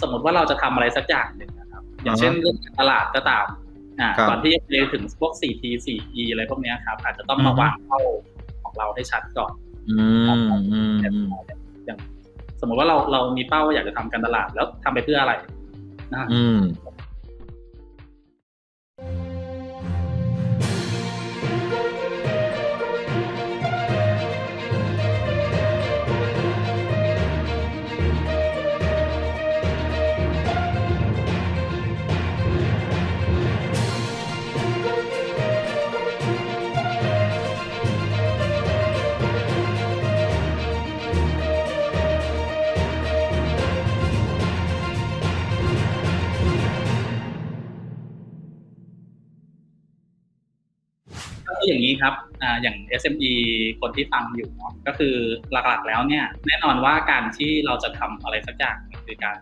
สมมติว่าเราจะทำอะไรสักอย่างหนึ่งนะครับ อย่างเช่นเรื่องการตลาดก็ตามอ่าครับก่อนที่จะไปถึงพวก 4T 4E อะไรพวกเนี้ยครับ อาจจะต้องมาอือฮึวางเป้าของเราให้ชัดก่อนอืมอืมอืมอย่างสมมติว่าเราเรามีเป้าว่าอยากจะทำการตลาดแล้วทำไปเพื่ออะไรนะ ก็คืออย่างนี้ครับอ่าอย่าง SME คนที่ฟังอยู่เนาะก็คือหลักๆแล้วเนี่ยแน่นอนว่าการที่เราจะทำอะไรสักอย่างเนี่ยคือการ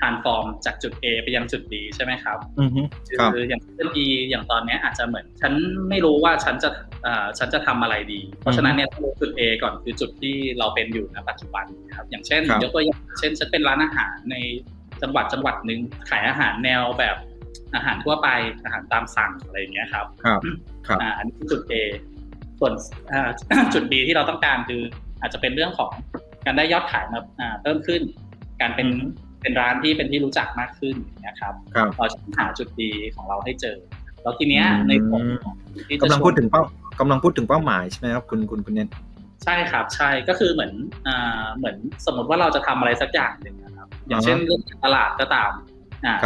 transform จากจุด A ไปยังจุด B ใช่ไหมครับอืมครับคืออย่าง SME อย่างตอนเนี้ยอาจจะเหมือน ฉันไม่รู้ว่าฉันจะอ่าฉันจะทำอะไรดี เพราะฉะนั้นเนี่ยต้องรู้จุด A ก่อนคือจุดที่เราเป็นอยู่ณปัจจุบันนะครับอย่างเช่นครับยกตัวอย่างเช่นฉันเป็นร้านอาหารในจังหวัดจังหวัดหนึ่งขายอาหารแนวแบบ อาหารทั่วไปอาหารตามสั่งอะไรอย่างเงี้ยครับครับครับอ่าอันนี้คือจุด A ส่วนอ่าจุด B ที่เราต้องการคืออาจจะเป็นเรื่องของการได้ยอดขายมาอ่าเพิ่มขึ้น การเป็นอืมเป็นร้านที่เป็นที่รู้จักมากขึ้นอย่างเงี้ยครับครับเราจะหาจุดดีของเราให้เจอ แล้วทีเนี้ยอืมในผลที่จะกำลังช่วยพูดถึงเป้ากำลังพูดถึงเป้าหมายใช่ไหมครับคุณคุณคุณเนนใช่ครับใช่ก็คือเหมือนอ่าเหมือนสมมติว่าเราจะทำอะไรสักอย่างหนึ่งนะครับ อย่างเช่นเรื่องการตลาดก็ตามอ่าครับ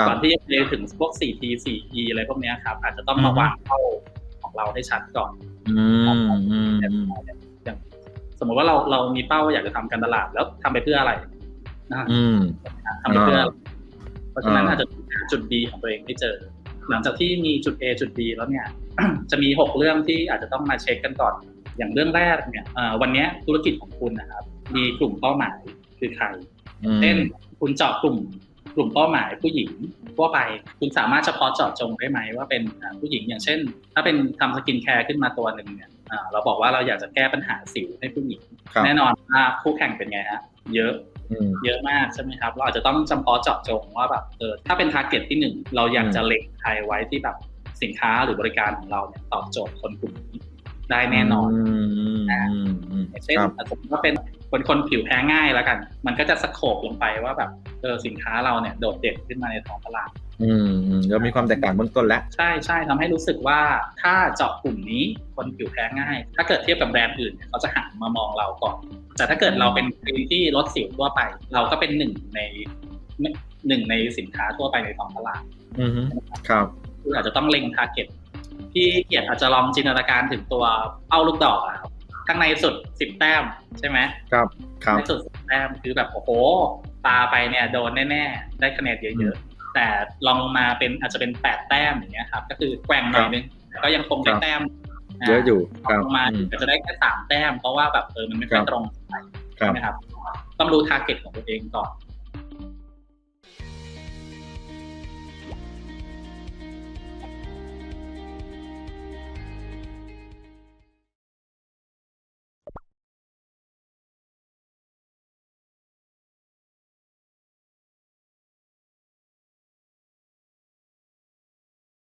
ก่อนที่จะไปถึงพวก 4T 4E อะไรพวกเนี้ยครับ อาจจะต้องอือฮึมาวางเป้าของเราให้ชัดก่อนอืมอืมอย่างอืมอย่างสมมติว่าเราเรามีเป้าว่าอยากจะทำการตลาดแล้วทำไปเพื่ออะไรนะอืมทำไปเพื่ออะไรเพราะฉะนั้นอ่าอาจจะหาจุด B ของตัวเองให้เจอ หลังจากที่มีจุด A จุด B แล้วเนี่ย จะมีหกเรื่องที่อาจจะต้องมาเช็คกันก่อน อย่างเรื่องแรกเนี่ยเอ่อวันเนี้ยธุรกิจของคุณนะครับ มีกลุ่มเป้าหมายคือใครอืมเช่นคุณเจาะกลุ่ม กลุ่มเป้าหมายผู้หญิงทั่วไป คุณสามารถเฉพาะเจาะจงได้ไหมว่าเป็นอ่าผู้หญิงอย่างเช่น ถ้าเป็นทำสกินแคร์ขึ้นมาตัวหนึ่งเนี่ยอ่าเราบอกว่าเราอยากจะแก้ปัญหาสิวให้ผู้หญิงครับแน่นอนว่าคู่แข่งเป็นไงฮะเยอะอืมเยอะมากใช่ไหมครับ เราอาจจะต้องจำเพาะเจาะจงว่าแบบเออถ้าเป็นทาร์เก็ตที่หนึ่งเราอยากจะเล็งใครไว้ที่แบบสินค้าหรือบริการของเราเนี่ยตอบโจทย์คนกลุ่มนี้ได้แน่นอนมอืมอืมอย่างเช่นครับสมมติว่าเป็นคนคนผิวแพ้ง่ายแล้วกัน มันก็จะสโคบลงไปว่าแบบเออ สินค้าเราเนี่ยโดดเด่นขึ้นมาในท้องตลาดอืมอืมแล้วมีความแตกต่างเบื้องต้นแล้ว ใช่ใช่ทำให้รู้สึกว่าถ้าเจาะกลุ่มนี้คนผิวแพ้ง่าย ถ้าเกิดเทียบกับแบรนด์อื่นเนี่ยเขาจะหันมามองเราก่อน แต่ถ้าเกิดเราเป็นครีมที่ลดสิวทั่วไป เราก็เป็นหนึ่งในหนึ่งในสินค้าทั่วไปในท้องตลาด อืมครับคืออาจจะต้องเล็งทาร์เก็ตที่เกียรติอาจจะลองจินตนาการถึงตัวเป้าลูกดอกอะครับข้างในสุดสิบแต้มใช่ไหมครับ ครับในสุดสิบแต้มคือแบบโอ้โห ปาไปเนี่ยโดนแน่ๆได้คะแนนเยอะๆแต่ลองมาเป็นอาจจะเป็นแปดแต้มอย่างเงี้ยครับ ก็คือแกว่งหน่อยนึงแต่ก็ยังคงได้แต้มเยอะอยู่ครับลงมาอืมอาจจะได้แค่สามแต้มเพราะว่าแบบเออมันไม่ค่อยครับตรงครัใช่บไหมครับต้องรู้ทาร์เก็ตของตัวเองก่อน